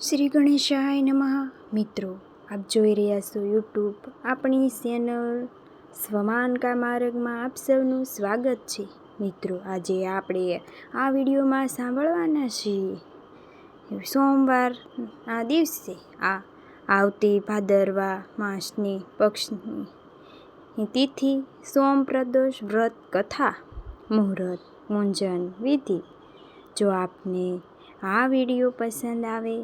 શ્રી ગણેશાય નમઃ. મિત્રો, આપ જોઈ રહ્યા છો યુટ્યુબ. આપણી ચેનલ સ્વમાનકા માર્ગમાં આપ સૌનું સ્વાગત છે. મિત્રો, આજે આપણે આ વિડીયોમાં સાંભળવાના છીએ સોમવારના દિવસે આ આવતી ભાદરવા માસની પક્ષની તિથિ, સોમ પ્રદોષ, વ્રત, કથા, મુહૂર્ત મુંજન વિધિ. જો આપને આ વીડિયો પસંદ આવે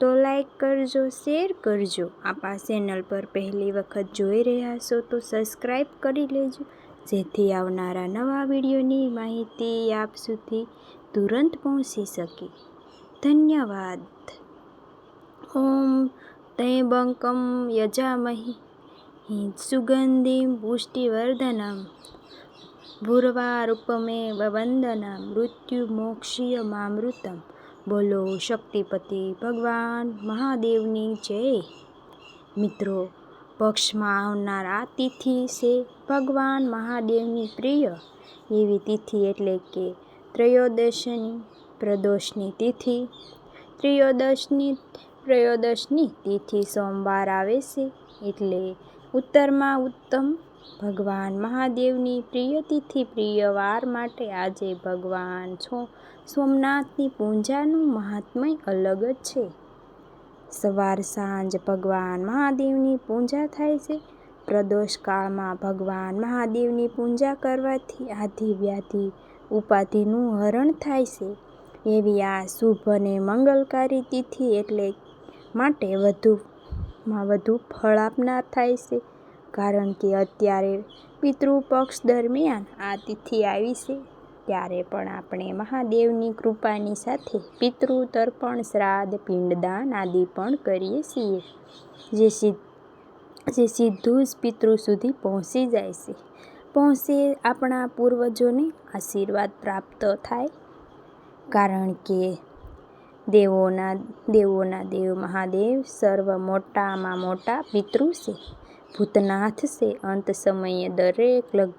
તો લાઈક કરજો શેર કરજો. આપ ચેનલ પર પહેલી વખત જોઈ રહ્યા છો તો સબસ્ક્રાઈબ કરી લેજો. જેથી આવનારા નવા વિડીયોની માહિતી આપ સુધી તુરંત પહોંચી શકે. ધન્યવાદ. ઓમ તૈબંકમ યજામહી. સુગંધિમ પુષ્ટિવર્ધનમ. ભૂર્વારૂપમે વંદના મૃત્યુ મોક્ષીય મામૃતમ બોલો, શક્તિપતિ ભગવાન, મહાદેવની જય. મિત્રો, પક્ષમાં આવનાર આ તિથિ છે ભગવાન મહાદેવની પ્રિય. એવી તિથિ એટલે કે ત્રયોદશની પ્રદોષની તિથિ. ત્રયોદશની ત્રયોદશની તિથિ સોમવાર આવે છે એટલે ઉત્તરમાં ઉત્તમ ભગવાન મહાદેવની પ્રિય તિથિ, પ્રિય વાર માટે આજે ભગવાન છો. સોમનાથની પૂજાનું મહાત્મય અલગ જ છે. સવાર સાંજ ભગવાન મહાદેવની પૂજા થાય છે. પ્રદોષ કાળમાં ભગવાન મહાદેવની પૂજા કરવાથી આધિ વ્યાધિ ઉપાધિનું હરણ થાય છે. એવી આ શુભ અને મંગલકારી તિથિ એટલે માટે વધુમાં વધુ ફળ આપનાર થાય છે. કારણ કે અત્યારે પિતૃપક્ષ દરમિયાન આ તિથિ આવી છે. ત્યારે પણ આપણે મહાદેવની કૃપાની સાથે પિતૃ તર્પણ શ્રાદ્ધ, પિંડદાન આદિ પણ કરીએ છીએ. જે જે સીધું જ પિતૃ સુધી પહોંચી જાય છે. પહોંચે આપણા પૂર્વજોને આશીર્વાદ પ્રાપ્ત થાય. કારણ કે દેવોના દેવોના દેવ મહાદેવ સર્વ મોટામાં મોટા પિતૃ છે. ભૂતનાથ છે, અંત સમયે દરેક લગ,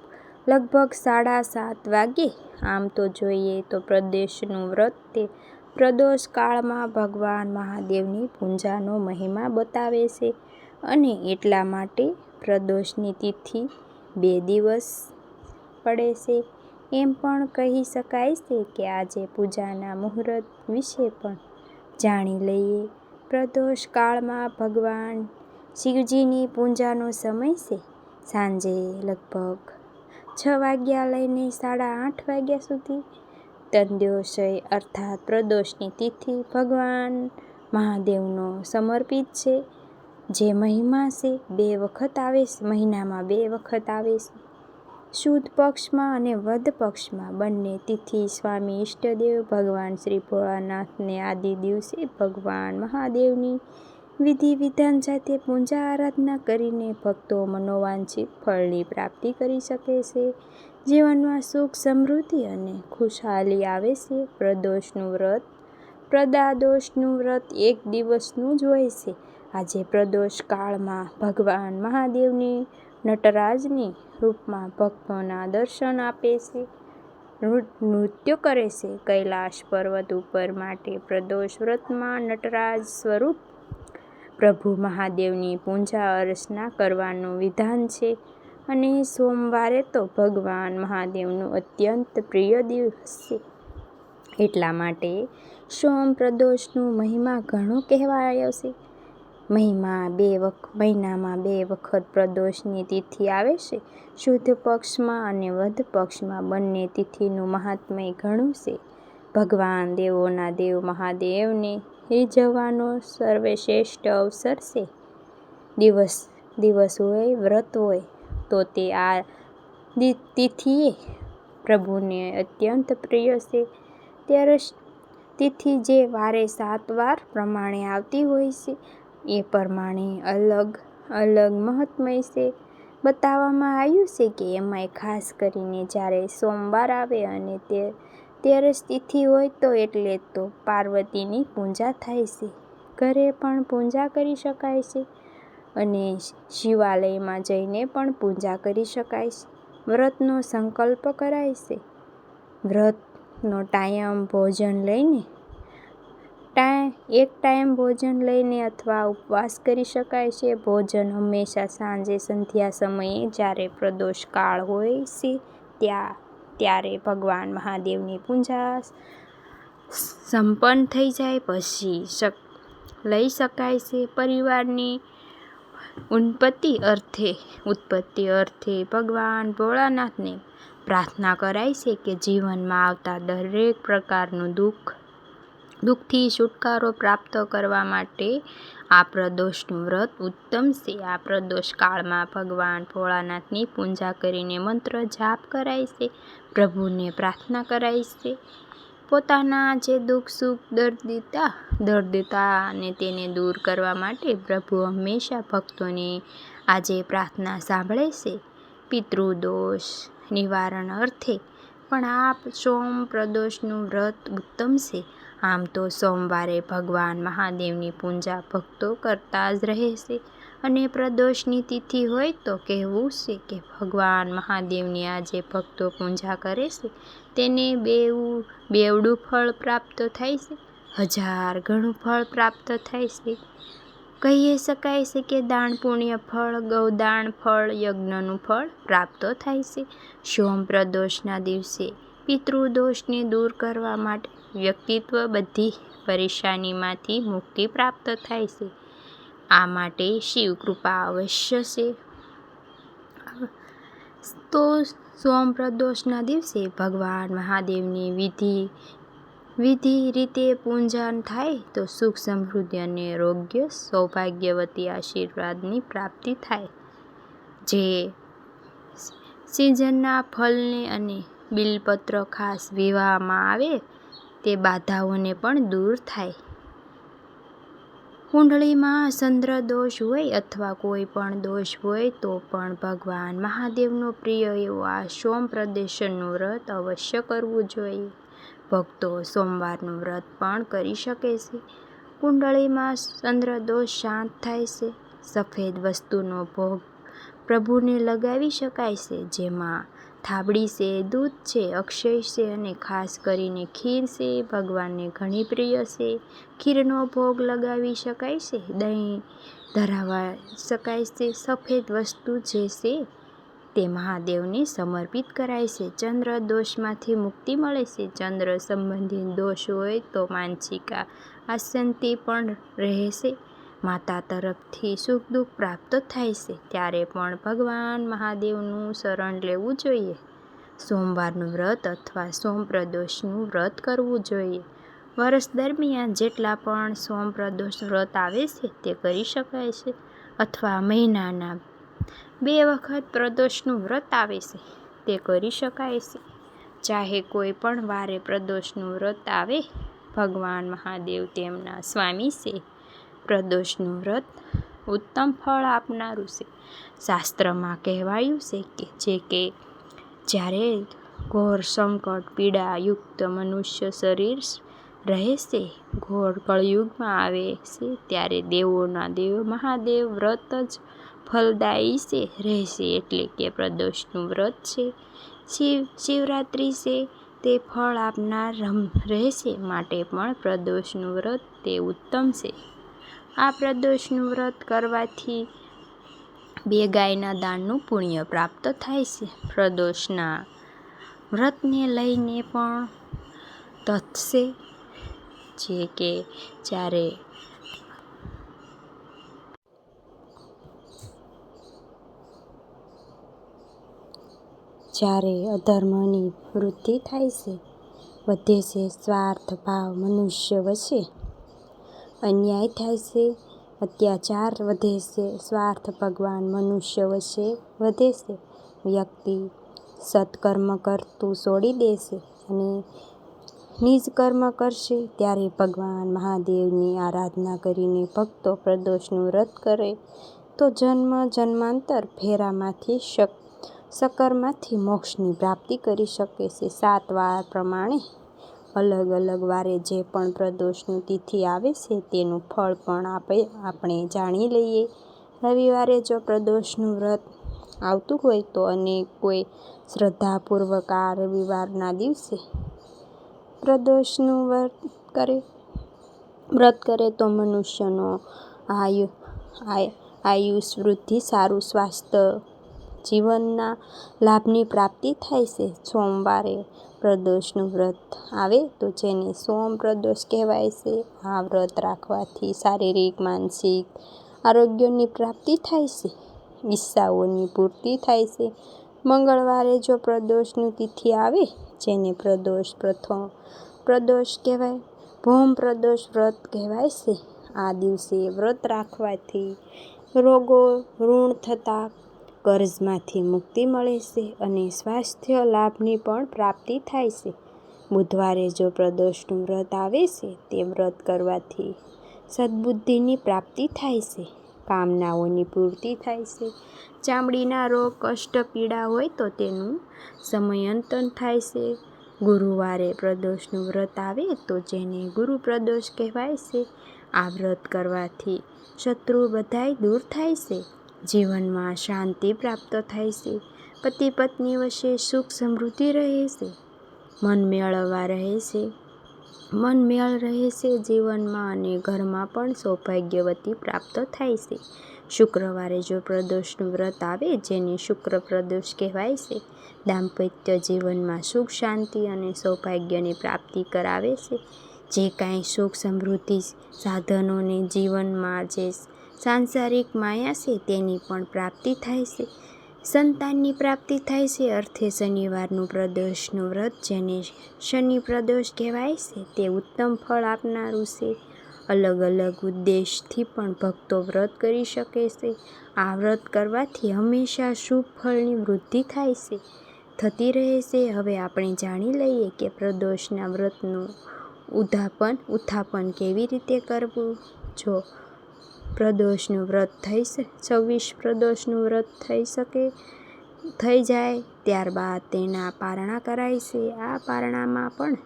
લગભગ સાડા સાત વાગે આમ તો જોઈએ તો પ્રદેશનું વ્રત તે પ્રદોષ કાળમાં ભગવાન મહાદેવની પૂજાનો મહિમા બતાવે છે અને એટલા માટે પ્રદોષની તિથિ બે દિવસ પડે છે. એમ પણ કહી શકાય છે કે આજે પૂજાના મુહૂર્ત વિશે પણ જાણી લઈએ. પ્રદોષ કાળમાં ભગવાન શિવજીની પૂજાનો સમય છે સાંજે લગભગ છ વાગ્યા લઈને સાડા આઠ વાગ્યા સુધી તંદ્યોશય અર્થાત પ્રદોષની તિથિ ભગવાન મહાદેવનો સમર્પિત છે. જે મહિમા છે, બે વખત આવે છે, મહિનામાં બે વખત આવે છે. શુદ્ધ પક્ષમાં અને વધ પક્ષમાં બંને તિથિ સ્વામી ઈષ્ટદેવ, ભગવાન શ્રી ભોળાનાથને આદિ દિવસે ભગવાન મહાદેવની વિધિ વિધાન સાથે પૂજા આરાધના કરીને ભક્તો મનોવાંછિત ફળની પ્રાપ્તિ કરી શકે છે. જીવનમાં સુખ, સમૃદ્ધિ અને ખુશહાલી આવે છે. પ્રદોષનું વ્રત, પ્રદાદોષનું વ્રત એક દિવસનું જ હોય છે. આજે પ્રદોષ કાળમાં ભગવાન મહાદેવની નટરાજની રૂપમાં ભક્તોના દર્શન આપે છે. નૃત્ય કરે છે. કૈલાશ પર્વત ઉપર માટે પ્રદોષ વ્રતમાં નટરાજ સ્વરૂપ પ્રભુ મહાદેવની પૂજા અર્ચના કરવાનું વિધાન છે અને સોમવારે તો ભગવાન મહાદેવનું અત્યંત પ્રિય દિવસ છે. એટલા માટે સોમ પ્રદોષનું મહિમા ઘણો કહેવાયો છે. મહિમા બે વખ, મહિનામાં બે વખત પ્રદોષની તિથિ આવે છે. શુદ્ધ પક્ષમાં અને વધ પક્ષમાં બંને તિથિનું મહાત્મય ઘણું છે. ભગવાન દેવોના દેવ મહાદેવને રીઝવવાનો સર્વશ્રેષ્ઠ અવસર છે. દિવસ દિવસ હોય, વ્રત હોય, તો તે આ તિથિએ પ્રભુને અત્યંત પ્રિય છે. ત્યારે તિથિ જે વારે સાત વાર પ્રમાણે આવતી હોય છે, એ પ્રમાણે અલગ અલગ મહત્મય છે. બતાવવામાં આવ્યું છે કે એમાંય ખાસ કરીને જ્યારે સોમવાર આવે અને તે તેરસ તિથિ હોય તો એટલે તો પાર્વતીની પૂજા થાય છે. ઘરે પણ પૂજા કરી શકાય છે અને શિવાલયમાં જઈને પણ પૂજા કરી શકાય છે. વ્રતનો સંકલ્પ કરાય છે. વ્રતનો ટાયમ ભોજન લઈને ટાઈમ એક ટાઈમ ભોજન લઈને અથવા ઉપવાસ કરી શકાય છે. ભોજન હંમેશા સાંજે સંધ્યા સમયે જ્યારે પ્રદોષ કાળ હોય છે ત્યારે ભગવાન મહાદેવની પૂજા સંપન્ન થઈ જાય, પછી લઈ શકાય છે. પરિવારની ઉન્પત્તિ અર્થે, ઉત્પત્તિ અર્થે ભગવાન ભોળાનાથને પ્રાર્થના કરાય છે કે જીવનમાં આવતા દરેક પ્રકારનું દુઃખથી છુટકારો પ્રાપ્ત કરવા માટે આ પ્રદોષનું વ્રત ઉત્તમ છે. આ પ્રદોષ કાળમાં ભગવાન ભોળાનાથની પૂજા કરીને મંત્ર જાપ કરાય છે. પ્રભુને પ્રાર્થના કરાય છે પોતાના જે દુઃખ, સુખ દર્દિતા દર્દિતા અને તેને દૂર કરવા માટે પ્રભુ હંમેશા ભક્તોની આજે પ્રાર્થના સાંભળે છે. પિતૃદોષ નિવારણ અર્થે પણ આ સોમ પ્રદોષનું વ્રત ઉત્તમ છે. આમ તો સોમવારે ભગવાન મહાદેવની પૂજા ભક્તો કરતા જ રહે છે અને પ્રદોષની તિથિ હોય તો કહેવું છે કે ભગવાન મહાદેવની આજે ભક્તો પૂજા કરે છે તેને બેવું બેવડું ફળ પ્રાપ્ત થાય છે, હજાર ગણું ફળ પ્રાપ્ત થાય છે. કહી શકાય છે કે દાન પુણ્ય ફળ, ગૌદાન ફળ, યજ્ઞનું ફળ પ્રાપ્ત થાય છે. સોમ પ્રદોષના દિવસે પિતૃદોષને દૂર કરવા માટે વ્યક્તિત્વ બધી પરેશાનીમાંથી મુક્તિ પ્રાપ્ત થાય છે. આ માટે શિવ કૃપા અવશ્ય છે. તો સોમ પ્રદોષના દિવસે ભગવાન મહાદેવની વિધિ રીતે પૂંજાન થાય તો સુખ સમૃદ્ધિ અને આરોગ્ય સૌભાગ્યવતી આશીર્વાદની પ્રાપ્તિ થાય. જે સિઝનના ફલને અને બિલપત્ર ખાસ વિવાહમાં આવે તે બાધાઓને પણ દૂર થાય. કુંડળીમાં ચંદ્રદોષ હોય અથવા કોઈ પણ દોષ હોય તો પણ ભગવાન મહાદેવનો પ્રિય એવો આ સોમ પ્રદોષનું વ્રત અવશ્ય કરવું જોઈએ. ભક્તો સોમવારનું વ્રત પણ કરી શકે છે. કુંડળીમાં ચંદ્રદોષ શાંત થાય છે. સફેદ વસ્તુનો ભોગ પ્રભુને લગાવી શકાય છે જેમાં થાબડી છે, દૂધ છે, અક્ષય છે અને ખાસ કરીને ખીર છે ભગવાનને ઘણી પ્રિય છે. ખીરનો ભોગ લગાવી શકાય છે, દહીં ધરાવા શકાય છે. સફેદ વસ્તુ જે છે તે મહાદેવને સમર્પિત કરાય છે. ચંદ્ર દોષમાંથી મુક્તિ મળે છે. ચંદ્ર સંબંધિત દોષ હોય તો માનસિક અશાંતિ પણ રહે છે. માતા તરફથી સુખ દુઃખ પ્રાપ્ત થાય છે ત્યારે પણ ભગવાન મહાદેવનું શરણ લેવું જોઈએ. સોમવારનું વ્રત અથવા સોમ પ્રદોષનું વ્રત કરવું જોઈએ. વર્ષ દરમિયાન જેટલા પણ સોમ પ્રદોષ વ્રત આવે છે તે કરી શકાય છે અથવા મહિનામાં બે વખત પ્રદોષનું વ્રત આવે છે, તે કરી શકાય છે. ચાહે કોઈ પણ વારે પ્રદોષનું વ્રત આવે, ભગવાન મહાદેવ તેમના સ્વામી છે. પ્રદોષનું વ્રત ઉત્તમ ફળ આપનારું છે. શાસ્ત્રમાં કહેવાયું છે કે, જે કે જ્યારે ઘોર સંકટ પીડા યુક્ત મનુષ્ય શરીર રહેશે ઘોર કળયુગમાં આવે છે, ત્યારે દેવોના દેવ મહાદેવ વ્રત જ ફલદાયી રહેશે એટલે કે પ્રદોષનું વ્રત છે. શિવ, શિવરાત્રિ છે તે ફળ આપનાર રહેશે માટે પણ પ્રદોષનું વ્રત તે ઉત્તમ છે. આ પ્રદોષનું વ્રત કરવાથી બે ગાયના દાનનું પુણ્ય પ્રાપ્ત થાય છે. પ્રદોષના વ્રતને લઈને પણ તથશે જે કે જ્યારે અધર્મની વૃદ્ધિ થાય છે, વધે છે સ્વાર્થ ભાવ, મનુષ્ય વચ્ચે. અન્યાય થાય છે, અત્યાચાર વધે છે, સ્વાર્થ ભગવાન મનુષ્ય વચ્ચે વધે છે, વ્યક્તિ સત્કર્મ કરતું છોડી દેશે અને નિજ કર્મ કરશે ત્યારે ભગવાન મહાદેવની આરાધના કરીને ભક્તો પ્રદોષનું વ્રત કરે તો જન્મ જન્માંતર ફેરામાંથી ચક્કરમાંથી મોક્ષની પ્રાપ્તિ કરી શકે છે. સાત વાર પ્રમાણે અલગ અલગ વારે જે પણ પ્રદોષની તિથિ આવે છે તેનું ફળ પણ આપણે જાણી લઈએ. રવિવારે જો પ્રદોષનું વ્રત આવતું હોય તો અને કોઈ શ્રદ્ધાપૂર્વક આ રવિવારના દિવસે પ્રદોષનું વ્રત કરે વ્રત કરે તો મનુષ્યનો આય, આયુષ વૃદ્ધિ, સારું સ્વાસ્થ્ય જીવનના લાભની પ્રાપ્તિ થાય છે. સોમવારે પ્રદોષનું વ્રત આવે તો જેને સોમ પ્રદોષ કહેવાય છે, આ વ્રત રાખવાથી શારીરિક, માનસિક આરોગ્યની પ્રાપ્તિ થાય છે. ઈચ્છાઓની પૂર્તિ થાય છે. મંગળવારે જો પ્રદોષનું તિથિ આવે, જેને પ્રદોષ પ્રથમ પ્રદોષ કહેવાય, ભૌમ પ્રદોષ વ્રત કહેવાય છે. આ દિવસે વ્રત રાખવાથી રોગો ઋણ થતા કર્જમાંથી મુક્તિ મળે છે અને સ્વાસ્થ્ય લાભની પણ પ્રાપ્તિ થાય છે. બુધવારે જો પ્રદોષનું વ્રત આવે છે, તે વ્રત કરવાથી સદબુદ્ધિની પ્રાપ્તિ થાય છે, કામનાઓની પૂર્તિ થાય છે. ચામડીના રોગ, કષ્ટ, પીડા હોય તો તેનું સમયંતન થાય છે. ગુરુવારે પ્રદોષનું વ્રત આવે તો જેને ગુરુ પ્રદોષ કહેવાય છે, આ વ્રત કરવાથી શત્રુ બધાય દૂર થાય છે. જીવનમાં શાંતિ પ્રાપ્ત થાય છે. પતિ પત્ની વચ્ચે સુખ સમૃદ્ધિ રહે છે. મન મેળવવા રહે છે. મન મેળ રહે છે જીવનમાં અને ઘરમાં પણ સૌભાગ્યવતી પ્રાપ્ત થાય છે. શુક્રવારે જો પ્રદોષનું વ્રત આવે, જેને શુક્ર પ્રદોષ કહેવાય છે, દાંપત્ય જીવનમાં સુખ, શાંતિ અને સૌભાગ્યની પ્રાપ્તિ કરાવે છે. જે કાંઈ સુખ સમૃદ્ધિ સાધનોને જીવનમાં જે સાંસારિક માયા છે, તેની પણ પ્રાપ્તિ થાય છે. સંતાનની પ્રાપ્તિ થાય છે, અર્થે શનિવારનું પ્રદોષનું વ્રત, જેને શનિ પ્રદોષ કહેવાય છે, તે ઉત્તમ ફળ આપનારું છે. અલગ અલગ ઉદ્દેશથી પણ ભક્તો વ્રત કરી શકે છે. આ વ્રત કરવાથી હંમેશા શુભ ફળની વૃદ્ધિ થાય છે. થતી રહે છે. હવે આપણે જાણી લઈએ કે પ્રદોષના વ્રતનું ઉદ્ધાપન, ઉત્થાપન કેવી રીતે કરવું? જો પ્રદોષનું વ્રત થઈ છવ્વીસ પ્રદોષનું વ્રત થઈ શકે, થઈ જાય, ત્યારબાદ તેના પારણા કરાય છે. આ પારણામાં પણ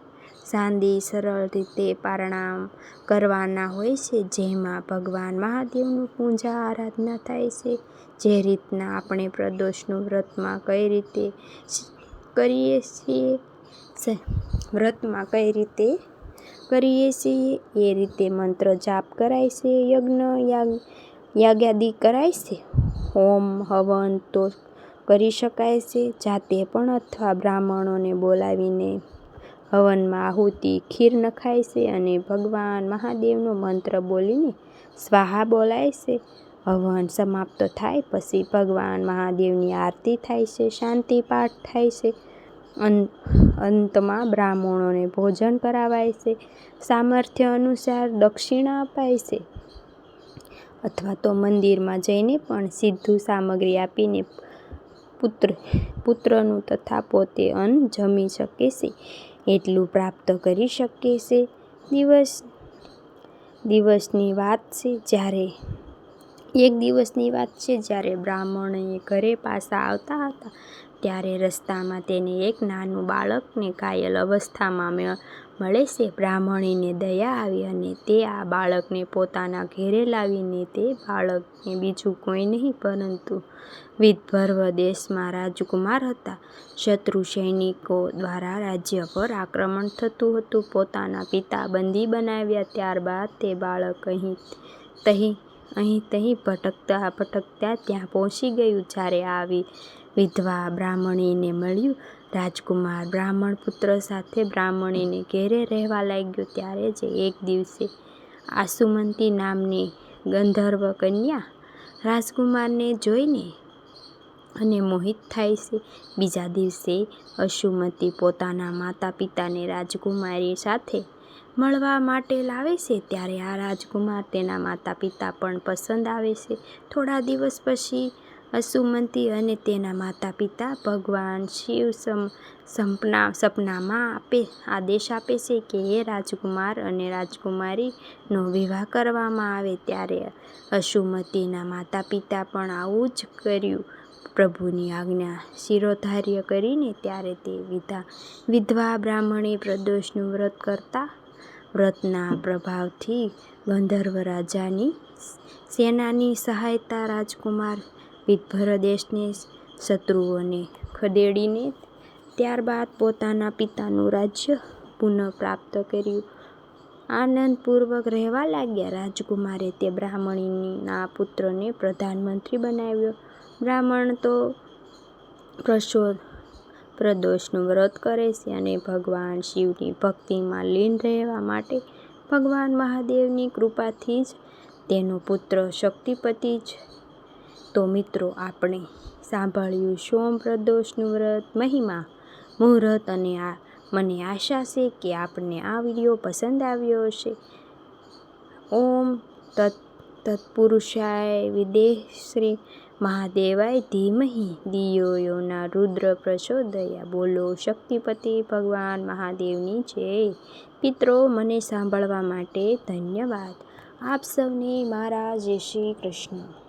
સાંદી સરળ રીતે પારણા કરવાના હોય છે, જેમાં ભગવાન મહાદેવનું પૂજા, આરાધના થાય છે. જે રીતના આપણે પ્રદોષનું વ્રતમાં કઈ રીતે કરીએ છીએ વ્રતમાં કઈ રીતે કરીએ છીએ. એ રીતે મંત્ર જાપ કરાય છે, યજ્ઞ યાગ, યાગાદિ કરાય છે. હોમ, હવન તો કરી શકાય છે. જાતે પણ અથવા બ્રાહ્મણોને બોલાવીને હવનમાં આહુતિ ખીર નખાય છે અને ભગવાન મહાદેવનો મંત્ર બોલીને સ્વાહા બોલાય છે. હવન સમાપ્ત થાય પછી ભગવાન મહાદેવની આરતી થાય છે, શાંતિ પાઠ થાય છે. અંતમાં બ્રાહ્મણોને ભોજન કરાવાય છે. સામર્થ્ય અનુસાર દક્ષિણા અપાય છે. અથવા તો મંદિરમાં જઈને પણ સીધું સામગ્રી આપીને પુત્ર, પુત્રનું તથા પોતે અન્ન જમી શકે છે. એટલું પ્રાપ્ત કરી શકે છે. દિવસ, દિવસની વાત છે જ્યારે, એક દિવસની વાત છે જ્યારે બ્રાહ્મણએ ઘરે પાછા આવતા હતા. ત્યારે રસ્તામાં તેને એક નાનું બાળકને ઘાયલ અવસ્થામાં મળે છે. બ્રાહ્મણીને દયા આવી અને તે આ બાળકને પોતાના ઘેરે લાવીને તે બાળકને બીજું કોઈ નહીં, પરંતુ વિદર્ભ દેશમાં રાજકુમાર હતા. શત્રુ સૈનિકો દ્વારા રાજ્ય પર આક્રમણ થતું હતું. પોતાના પિતા બંદી બનાવ્યા ત્યારબાદ તે બાળક અહીં તહીં અહીં તહીં ભટકતા ભટકતા ત્યાં પહોંચી ગયું. જ્યારે આવી વિધવા બ્રાહ્મણીને મળ્યું. રાજકુમાર બ્રાહ્મણ પુત્ર સાથે બ્રાહ્મણીને ઘેરે રહેવા લાગ્યો. ત્યારે જ એક દિવસે આસુમંતી નામની ગંધર્વ કન્યા રાજકુમારને જોઈને અને મોહિત થાય છે. બીજા દિવસે અશુમતી પોતાના માતા પિતાને રાજકુમારી સાથે મળવા માટે લાવે છે. ત્યારે આ રાજકુમાર તેના માતા પિતા પણ પસંદ આવે છે. થોડા દિવસ પછી અસુમતી અને તેના માતા પિતા ભગવાન શિવ સપના, સપનામાં આપે, આદેશ આપે છે કે એ રાજકુમાર અને રાજકુમારીનો વિવાહ કરવામાં આવે ત્યારે અસુમતીના માતા પિતા પણ આવું જ કર્યું. પ્રભુની આજ્ઞા શિરોધાર્ય કરીને ત્યારે તે વિધા, વિધવા બ્રાહ્મણે પ્રદોષનું વ્રત કરતા, વ્રતના પ્રભાવથી ગંધર્વ રાજાની સેનાની સહાયતા રાજકુમાર વિદર્ભ દેશને શત્રુઓને ખદેડીને ત્યારબાદ પોતાના પિતાનું રાજ્ય પુનઃપ્રાપ્ત કર્યું આનંદપૂર્વક રહેવા લાગ્યા. રાજકુમારે તે બ્રાહ્મણીના પુત્રને પ્રધાનમંત્રી બનાવ્યો. બ્રાહ્મણ તો પ્રદોષનું વ્રત કરે છે અને ભગવાન શિવની ભક્તિમાં લીન રહેવા માટે ભગવાન મહાદેવની કૃપાથી જ તેનો પુત્ર શક્તિપતિ છે. તો મિત્રો, આપણે સાંભળ્યું સોમ પ્રદોષનું વ્રત, મહિમા, મુહૂર્ત અને આ મને આશા છે કે આપને આ વીડિયો પસંદ આવ્યો હશે. ઓમ તત્પુરુષાય વિદેશ શ્રી મહાદેવાય ધીમહિ દિયોયોના રુદ્ર પ્રચોદયા બોલો, શક્તિપતિ ભગવાન મહાદેવની જય. મિત્રો, મને સાંભળવા માટે ધન્યવાદ. આપ સૌને મારા જય શ્રી કૃષ્ણ.